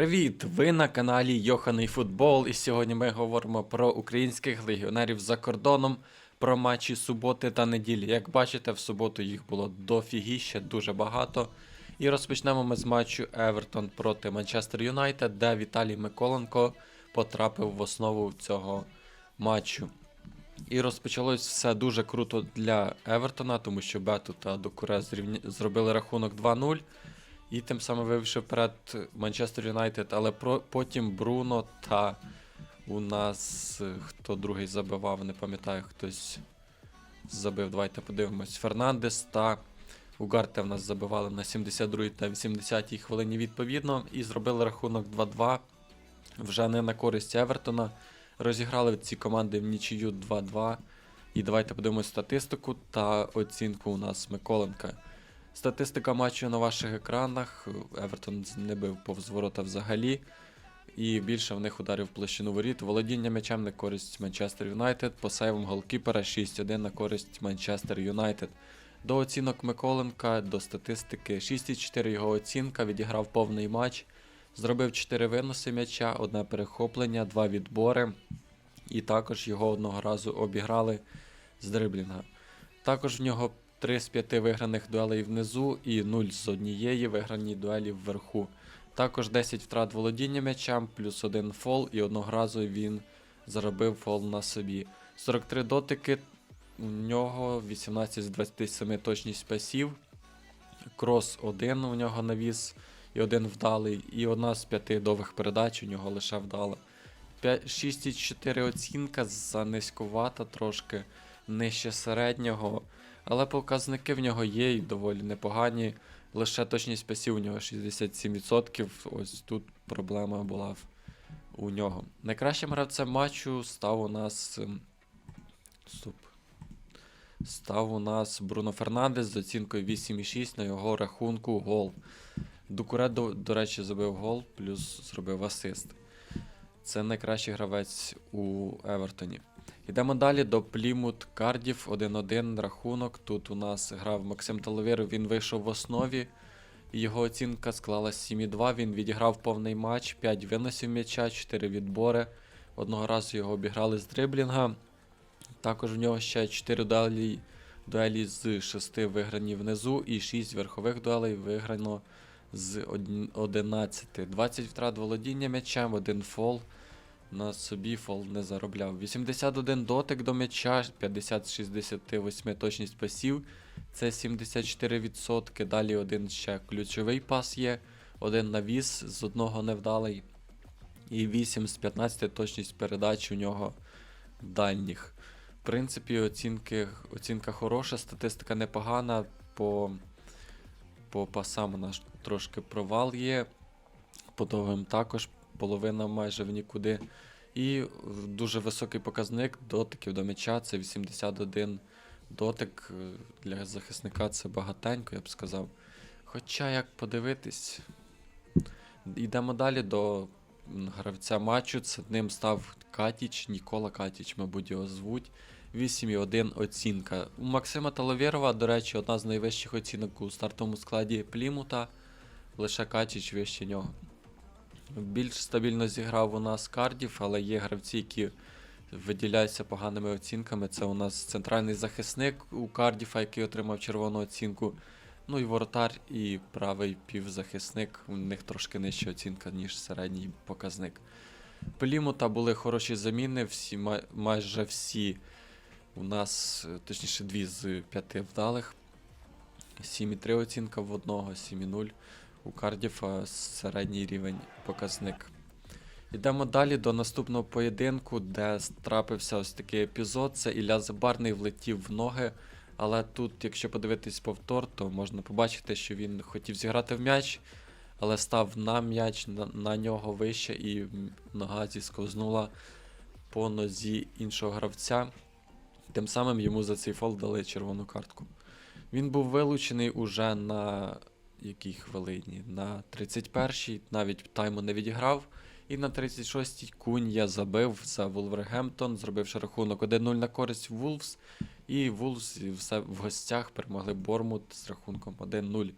Привіт! Ви на каналі Йоханий Футбол, і сьогодні ми говоримо про українських легіонерів за кордоном, про матчі суботи та неділі. Як бачите, в суботу їх було дофігіще, дуже багато. І розпочнемо ми з матчу Евертон проти Манчестер Юнайтед, де Віталій Миколенко потрапив в основу цього матчу. І розпочалось все дуже круто для Евертона, тому що Бету та Докуре зробили рахунок 2-0. І тим самим вивівши вперед Манчестер Юнайтед, але про... потім Бруно та у нас е, хто другий забивав, не пам'ятаю, хтось забив. Давайте подивимось. Фернандес та Угарте в нас забивали на 72 та 80 хвилині відповідно. І зробили рахунок 2-2. Вже не на користь Евертона. Розіграли ці команди в нічию 2-2. І давайте подивимось статистику та оцінку у нас Миколенка. Статистика матчу на ваших екранах. Евертон не бив повз ворота взагалі. І більше в них ударів площину воріт. Володіння м'ячем на користь Манчестер Юнайтед. По сейвам голкіпера 6-1 на користь Манчестер Юнайтед. До оцінок Миколенка, до статистики 6,4 його оцінка, відіграв повний матч. Зробив 4 виноси м'яча, одне перехоплення, 2 відбори. І також його одного разу обіграли з дриблінга. Також в нього 3 з 5 виграних дуелей внизу і 0 з однієї виграні дуелі вверху. Також 10 втрат володіння м'ячем, плюс 1 фол, і одного разу він заробив фол на собі. 43 дотики, у нього 18 з 27 точність пасів. Крос 1 у нього навіс і один вдалий, і одна з п'яти довгих передач у нього лише вдала. 6,4 оцінка занизькувата трошки нижче середнього. Але показники в нього є і доволі непогані. Лише точність пасів у нього 67%. Ось тут проблема була у нього. Найкращим гравцем матчу став у нас. ем, Стоп. Став у нас Бруно Фернандес з оцінкою 8,6 на його рахунку гол. Дукуре, до, до речі, забив гол, плюс зробив асист. Це найкращий гравець у Евертоні. Йдемо далі до Плімут Кардів 1-1 рахунок. Тут у нас грав Максим Таловєров, він вийшов в основі. Його оцінка склалась 7,2. Він відіграв повний матч, 5 виносів м'яча, 4 відбори. Одного разу його обіграли з дриблінга. Також в нього ще 4 дуелі, дуелі з 6 виграні внизу і 6 верхових дуелей виграно з 11. 20 втрат володіння м'ячем, 1 фол на собі фол не заробляв. 81 дотик до м'яча, 50-68 точність пасів, це 74%. Далі один ще ключовий пас є, один навіс з одного невдалий. І 8 з 15 точність передач у нього дальніх. В принципі, оцінки, оцінка хороша, статистика непогана. По, по пасам у нас трошки провал є. По довгим також половина майже в нікуди. І дуже високий показник дотиків до м'яча це 81 дотик. е, Для захисника це багатенько, я б сказав. Хоча, як подивитись, йдемо далі до гравця матчу. Це ним став Катіч, Нікола Катіч, мабуть, його звуть. 8,1 оцінка. У Максима Таловєрова, до речі, одна з найвищих оцінок у стартовому складі Плімута. Лише Катіч вище нього. Більш стабільно зіграв у нас Кардів, але є гравці, які виділяються поганими оцінками. Це у нас центральний захисник у Кардіфа, який отримав червону оцінку. Ну і воротар, і правий півзахисник. У них трошки нижча оцінка, ніж середній показник. Плімута були хороші заміни, всі, май- майже всі у нас, точніше, дві з п'яти вдалих. 7,3 оцінка в одного, 7,0 у Кардіфа середній рівень показник. Йдемо далі до наступного поєдинку, де трапився ось такий епізод. Це Ілля Забарний влетів в ноги. Але тут, якщо подивитись повтор, то можна побачити, що він хотів зіграти в м'яч, але став на м'яч на, на нього вище, і нога зісковзнула по нозі іншого гравця. Тим самим йому за цей фол дали червону картку. Він був вилучений уже на якій хвилині? На 31-й навіть тайму не відіграв. І на 36-й Кунья забив за Вулвергемптон, зробивши рахунок 1-0 на користь Вулфс. І Вулфс все в гостях перемогли Бормут з рахунком 1-0.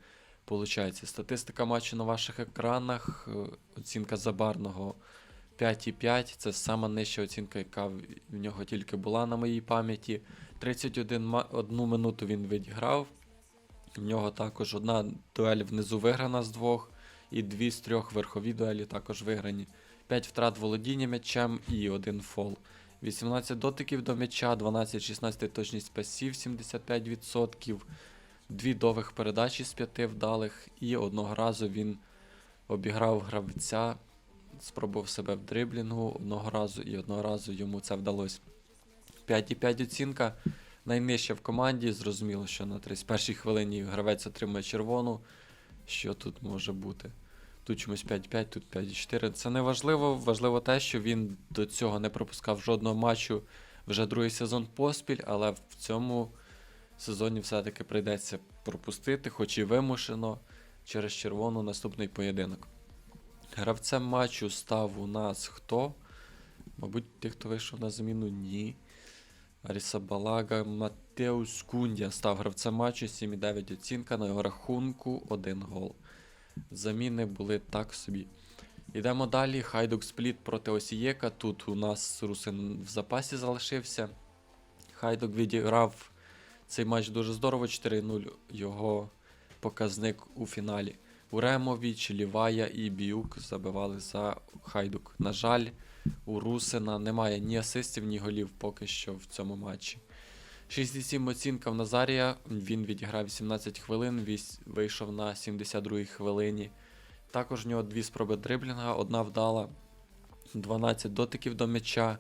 Получається, статистика матчу на ваших екранах. е, Оцінка забарного 5,5. Це сама нижча оцінка, яка в нього тільки була на моїй пам'яті. 31 одну минуту він відіграв. В нього також одна дуель внизу виграна з двох, і дві з трьох верхові дуелі також виграні. 5 втрат володіння м'ячем і один фол. 18 дотиків до м'яча, 12-16 точність пасів, 75%, дві довгих передачі з п'яти вдалих, і одного разу він обіграв гравця, спробував себе в дриблінгу одного разу, і одного разу йому це вдалося. 5,5 оцінка. Найнижча в команді. Зрозуміло, що на 31-й хвилині гравець отримує червону. Що тут може бути? Тут чомусь 5-5, тут 5-4. Це не важливо. Важливо те, що він до цього не пропускав жодного матчу вже другий сезон поспіль, але в цьому сезоні все-таки прийдеться пропустити, хоч і вимушено через червону наступний поєдинок. Гравцем матчу став у нас хто? Мабуть, тих, хто вийшов на заміну, ні. Аріса Балага, Матеус Кундя став гравцем матчу, 7,9 оцінка на його рахунку, 1 гол. Заміни були так собі. Йдемо далі. Хайдук Спліт проти Осієка. Тут у нас Русин в запасі залишився. Хайдук відіграв цей матч дуже здорово. 4-0 його показник у фіналі. Уремович, Лівая і Біюк забивали за Хайдук. На жаль, у Русина немає ні асистів, ні голів поки що в цьому матчі. 6,7 оцінка в Назарія. Він відіграв 18 хвилин, вийшов на 72-й хвилині. Також у нього дві спроби дриблінга, одна вдала, 12 дотиків до м'яча,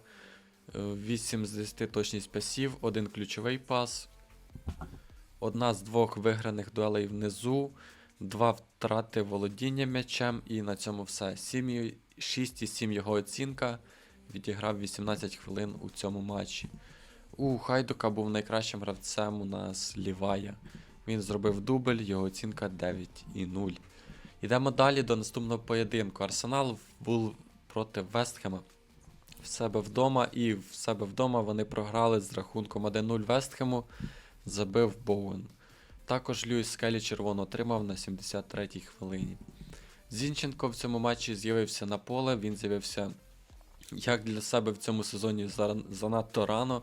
е, 8 з 10 точність пасів, один ключовий пас, одна з двох виграних дуелей внизу, два втрати володіння м'ячем, і на цьому все. 7, 6,7 його оцінка. Відіграв 18 хвилин у цьому матчі. У Хайдука був найкращим гравцем у нас Лівая. Він зробив дубль, його оцінка 9,0. Йдемо далі до наступного поєдинку. Арсенал був проти Вестхема в себе вдома, і в себе вдома вони програли з рахунком 1-0 Вестхему. Забив Боуен. Також Льюіс Скелі червоно отримав на 73-й хвилині. Зінченко в цьому матчі з'явився на поле. Він з'явився як для себе в цьому сезоні занадто рано,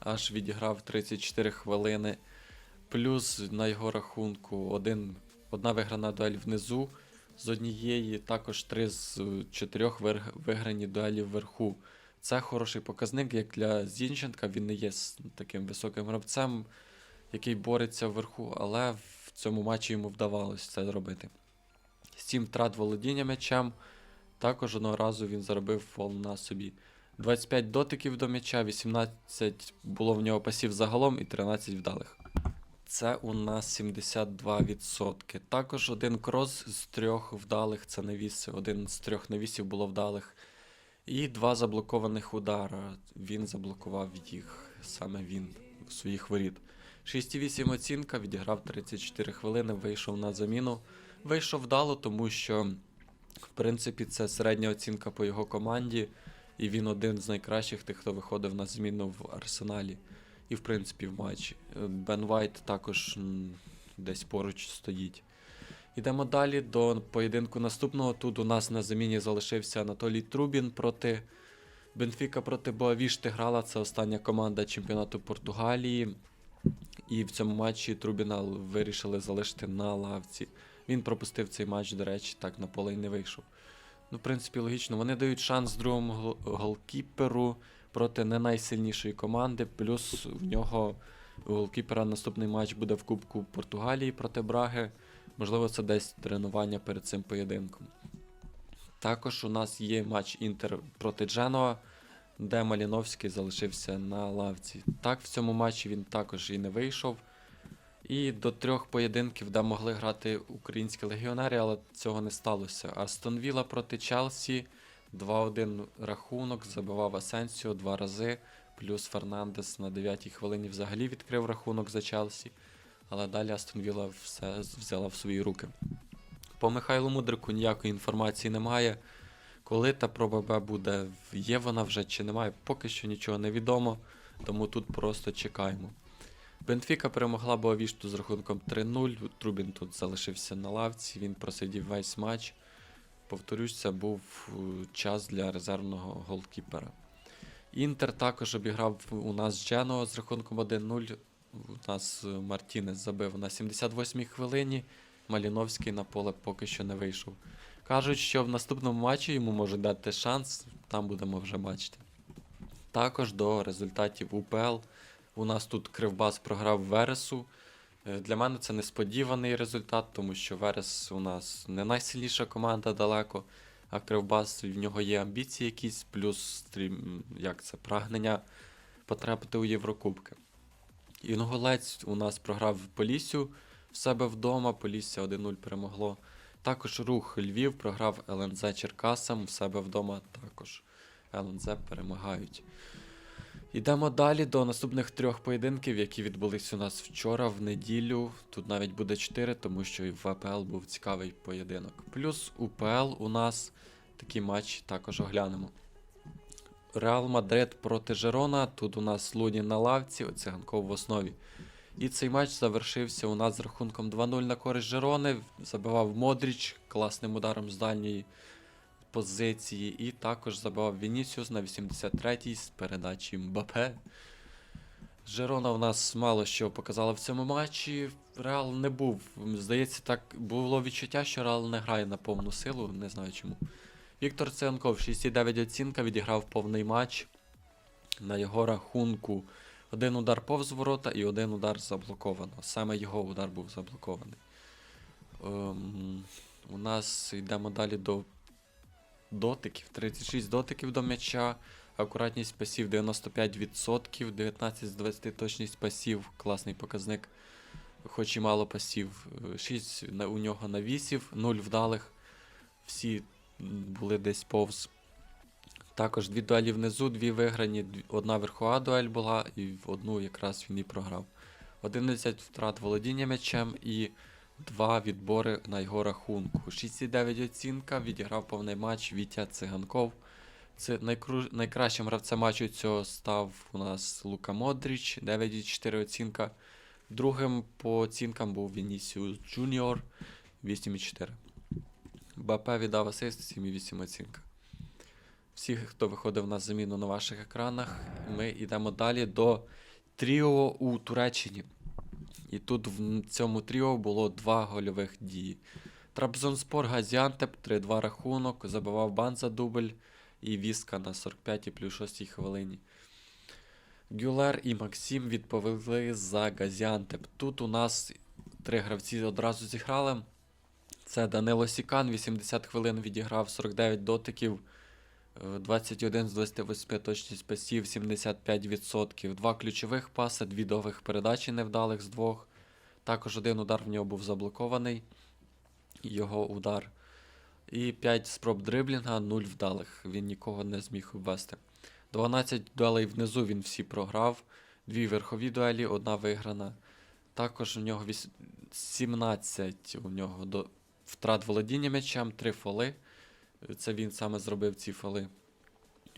аж відіграв 34 хвилини. Плюс на його рахунку один, одна виграна дуель внизу з однієї, також три з чотирьох виграні дуелі вверху. Це хороший показник, як для Зінченка. Він не є таким високим гравцем, який бореться вверху, але в цьому матчі йому вдавалося це зробити. Сім втрат володіння м'ячем. Також одного разу він заробив фол на собі. 25 дотиків до м'яча, 18 було в нього пасів загалом і 13 вдалих. Це у нас 72%. Також один крос з трьох вдалих це навіси, один з трьох навісів було вдалих. І два заблокованих удара. Він заблокував їх, саме він у своїх воріт. 6,8 оцінка, відіграв 34 хвилини, вийшов на заміну. Вийшов вдало, тому що, в принципі, це середня оцінка по його команді, і він один з найкращих тих, хто виходив на зміну в арсеналі. І, в принципі, в матчі. Бен Вайт також десь поруч стоїть. Йдемо далі до поєдинку наступного. Тут у нас на заміні залишився Анатолій Трубін проти Бенфіка проти Боавішти грала. Це остання команда чемпіонату Португалії. І в цьому матчі Трубіна вирішили залишити на лавці. Він пропустив цей матч, до речі, так на поле й не вийшов. Ну, в принципі, логічно. Вони дають шанс другому гол- голкіперу проти не найсильнішої команди. Плюс в нього у голкіпера наступний матч буде в Кубку Португалії проти Браги. Можливо, це десь тренування перед цим поєдинком. Також у нас є матч Інтер проти Дженуа, де Маліновський залишився на лавці. Так, в цьому матчі він також і не вийшов. І до трьох поєдинків, де могли грати українські легіонери, але цього не сталося. Астон Вілла проти Челсі 2-1 рахунок, забивав Асенсіо два рази, плюс Фернандес на 9-й хвилині взагалі відкрив рахунок за Челсі. Але далі Астон Вілла все взяла в свої руки. По Михайлу Мудрику ніякої інформації немає. Коли та проба Б буде, є вона вже чи немає, поки що нічого не відомо, тому тут просто чекаємо. Бенфіка перемогла Боавішту з рахунком 3-0. Трубін тут залишився на лавці, він просидів весь матч. Повторюсь, це був е, час для резервного голкіпера. Інтер також обіграв у нас Дженого з рахунком 1-0. У нас е, Мартінес забив на 78-й хвилині. Маліновський на поле поки що не вийшов. Кажуть, що в наступному матчі йому можуть дати шанс, там будемо вже бачити. Також до результатів УПЛ. У нас тут Кривбас програв Вересу. Е, Для мене це несподіваний результат, тому що Верес у нас не найсильніша команда далеко, а Кривбас в нього є амбіції якісь, плюс як це, прагнення потрапити у Єврокубки. Інгулець у нас програв Поліссю в себе вдома, Полісся 1-0 перемогло. Також рух Львів програв ЛНЗ Черкасам в себе вдома також. ЛНЗ перемагають. Йдемо далі до наступних трьох поєдинків, які відбулись у нас вчора в неділю. Тут навіть буде 4, тому що і в АПЛ був цікавий поєдинок. Плюс УПЛ у нас такі матчі також оглянемо. Реал Мадрид проти Жерона. Тут у нас Луні на лавці, Циганков в основі. І цей матч завершився у нас з рахунком 2-0 на користь Жерони. Забивав Модріч класним ударом з дальньої позиції. І також забивав Вінісіус на 83-й з передачі Мбапе. Жерона у нас мало що показала в цьому матчі. Реал не був. Здається, так було відчуття, що Реал не грає на повну силу, не знаю чому. Віктор Циганков 6,9 оцінка, відіграв повний матч. На його рахунку один удар повз ворота і один удар заблоковано. Саме його удар був заблокований. Ем, у нас йдемо далі до дотиків. 36 дотиків до м'яча. Акуратність пасів 95%, 19 з 20 точність пасів, класний показник. Хоч і мало пасів. 6 у нього навісів, 0 вдалих. Всі були десь повз. Також дві дуелі внизу, дві виграні, одна верхова дуель була, і одну якраз він і програв. 11 втрат володіння м'ячем і два відбори на його рахунку. 6,9 оцінка, відіграв повний матч Вітя Циганков. Це найкру... найкращим гравцем матчу цього став у нас Лука Модріч, 9,4 оцінка. Другим по оцінкам був Вінісіус Джуніор 8,4. Бапе віддав асист 7,8 оцінка. Всі, хто виходив на заміну на ваших екранах, ми йдемо далі до тріо у Туреччині. І тут в цьому тріо було два гольових дії. Трабзонспор Газіантеп 3-2 рахунок, забивав Банза дубль і Віска на 45 плюс 6 хвилині. Гюлер і Максим відповіли за Газіантеп. Тут у нас три гравці одразу зіграли. Це Данило Сікан, 80 хвилин відіграв 49 дотиків, 21 з 28 точність пасів, 75%. Два ключових паси, дві довгих передачі невдалих з двох. Також один удар в нього був заблокований. Його удар. І 5 спроб дриблінга, 0 вдалих. Він нікого не зміг ввести. 12 дуелей внизу він всі програв. Дві верхові дуелі, одна виграна. Також у нього віс- 17 у нього до... втрат володіння м'ячем, 3 фоли. Це він саме зробив ці фоли.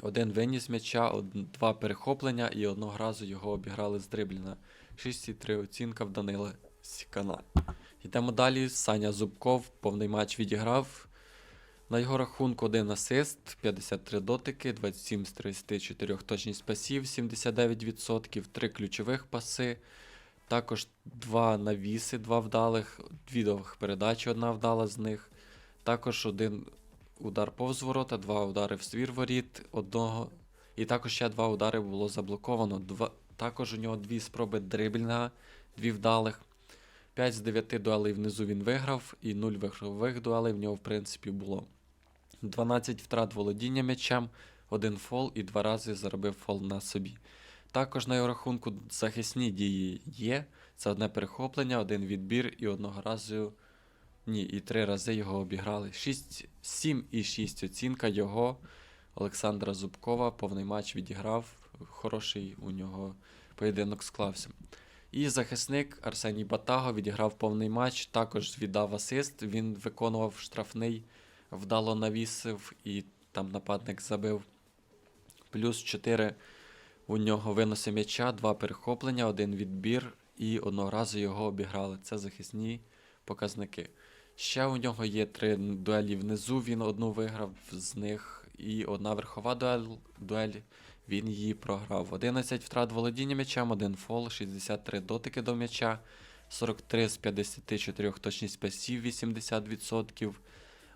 Один виніс м'яча, два перехоплення і одного разу його обіграли з дрибліна. 6,3 оцінка в Данила Сікана. Йдемо далі. Саня Зубков повний матч відіграв. На його рахунку один асист, 53 дотики, 27 з 34 точність пасів, 79%, 3 ключових паси. Також два навіси, два вдалих, дві довгих передачі, одна вдала з них. Також один удар повз ворота, два удари в ствір воріт, одного. І також ще два удари було заблоковано. Два... Також у нього дві спроби дриблінга, дві вдалих. 5 з 9 дуелей внизу він виграв, і 0 верхових дуелей в нього, в принципі, було. 12 втрат володіння м'ячем, один фол і два рази заробив фол на собі. Також на його рахунку захисні дії є. Це одне перехоплення, один відбір і одного разу. Ні, і три рази його обіграли. 6, 7 і 6 оцінка його. Олександра Зубкова повний матч відіграв. Хороший у нього поєдинок склався. І захисник Арсеній Батаго відіграв повний матч, також віддав асист. Він виконував штрафний, вдало навісив і там нападник забив. Плюс 4 у нього виноси м'яча, два перехоплення, один відбір і одного разу його обіграли. Це захисні показники. Ще у нього є три дуелі внизу, він одну виграв з них, і одна верхова дуель, дуель він її програв. 11 втрат володіння м'ячем, 1 фол, 63 дотики до м'яча, 43 з 54 точність пасів, 80%,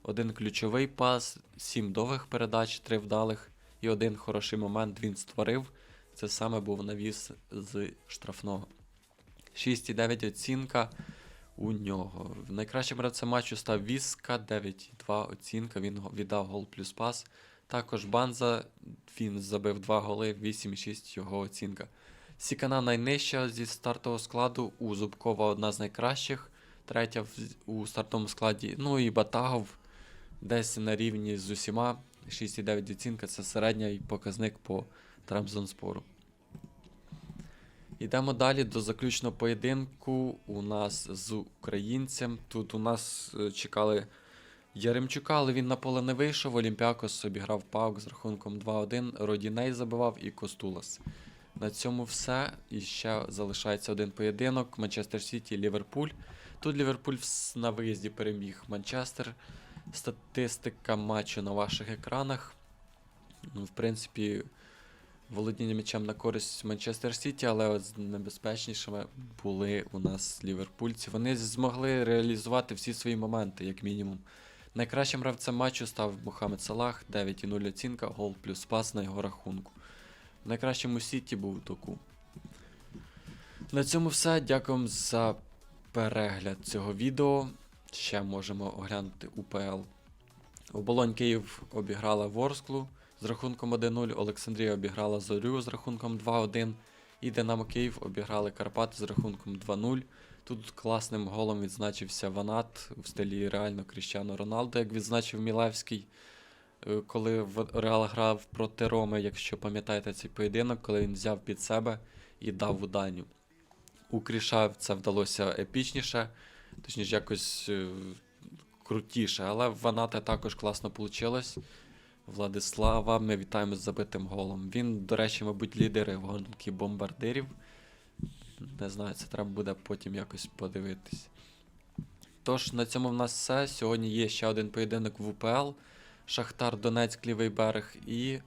один ключовий пас, 7 довгих передач, 3 вдалих і один хороший момент він створив. Це саме був навіс з штрафного. 6,9 оцінка у нього. Найкращим гравцем матчу став Віска, 9,2 оцінка. Він віддав гол плюс пас. Також Банза, він забив 2 голи, 8,6 його оцінка. Сікана найнижча зі стартового складу. У Зубкова одна з найкращих, третя у стартовому складі. Ну і Батагов десь на рівні з усіма. 6,9 оцінка це середній показник по Трамзонспору. Йдемо далі до заключного поєдинку. У нас з українцем. Тут у нас е, чекали Яремчука, але він на поле не вийшов. Олімпіакос обіграв Паук з рахунком 2-1. Родіней забивав і Костулас. На цьому все. І ще залишається один поєдинок. Манчестер Сіті, Ліверпуль. Тут Ліверпуль на виїзді переміг Манчестер. Статистика матчу на ваших екранах. Ну, в принципі, володіння м'ячем на користь Манчестер Сіті, але от небезпечнішими були у нас ліверпульці. Вони змогли реалізувати всі свої моменти, як мінімум. Найкращим гравцем матчу став Мухаммед Салах, 9,0 оцінка, гол плюс пас на його рахунку. Найкращим у Сіті був Доку. На цьому все. Дякуємо за перегляд цього відео. Ще можемо оглянути УПЛ. Оболонь Київ обіграла Ворсклу з рахунком 1-0. Олександрія обіграла Зорю з рахунком 2-1. І Динамо Київ обіграли Карпати з рахунком 2-0. Тут класним голом відзначився Ванат в стилі реально Кріщано Роналдо, як відзначив Мілевський, е, коли Реал грав проти Роми, якщо пам'ятаєте цей поєдинок, коли він взяв під себе і дав у Даню. У Кріша це вдалося епічніше, точніше якось е, крутіше, але в Ваната також класно вийшло. Владислава, ми вітаємо з забитим голом. Він, до речі, мабуть, лідери в гонки бомбардирів. Не знаю, це треба буде потім якось подивитись. Тож, на цьому в нас все. Сьогодні є ще один поєдинок в УПЛ. Шахтар Донецьк, лівий берег. І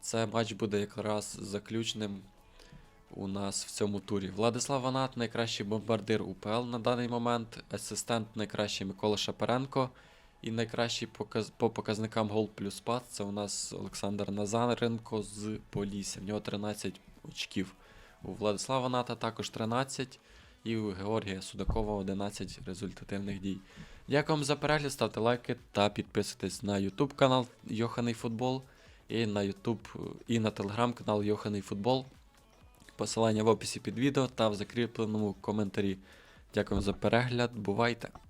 це матч буде якраз заключним у нас в цьому турі. Владислав Ванат, найкращий бомбардир УПЛ на даний момент. Асистент найкращий Микола Шапаренко. І найкращий показ... по показникам гол плюс пас це у нас Олександр Назаренко з Полісся. В нього 13 очків. У Владислава Ната також 13. І у Георгія Судакова 11 результативних дій. Дякую вам за перегляд, ставте лайки та підписуйтесь на YouTube канал Йоханий Футбол і на YouTube і на телеграм канал Йоханий Футбол. Посилання в описі під відео та в закріпленому коментарі. Дякую за перегляд. Бувайте!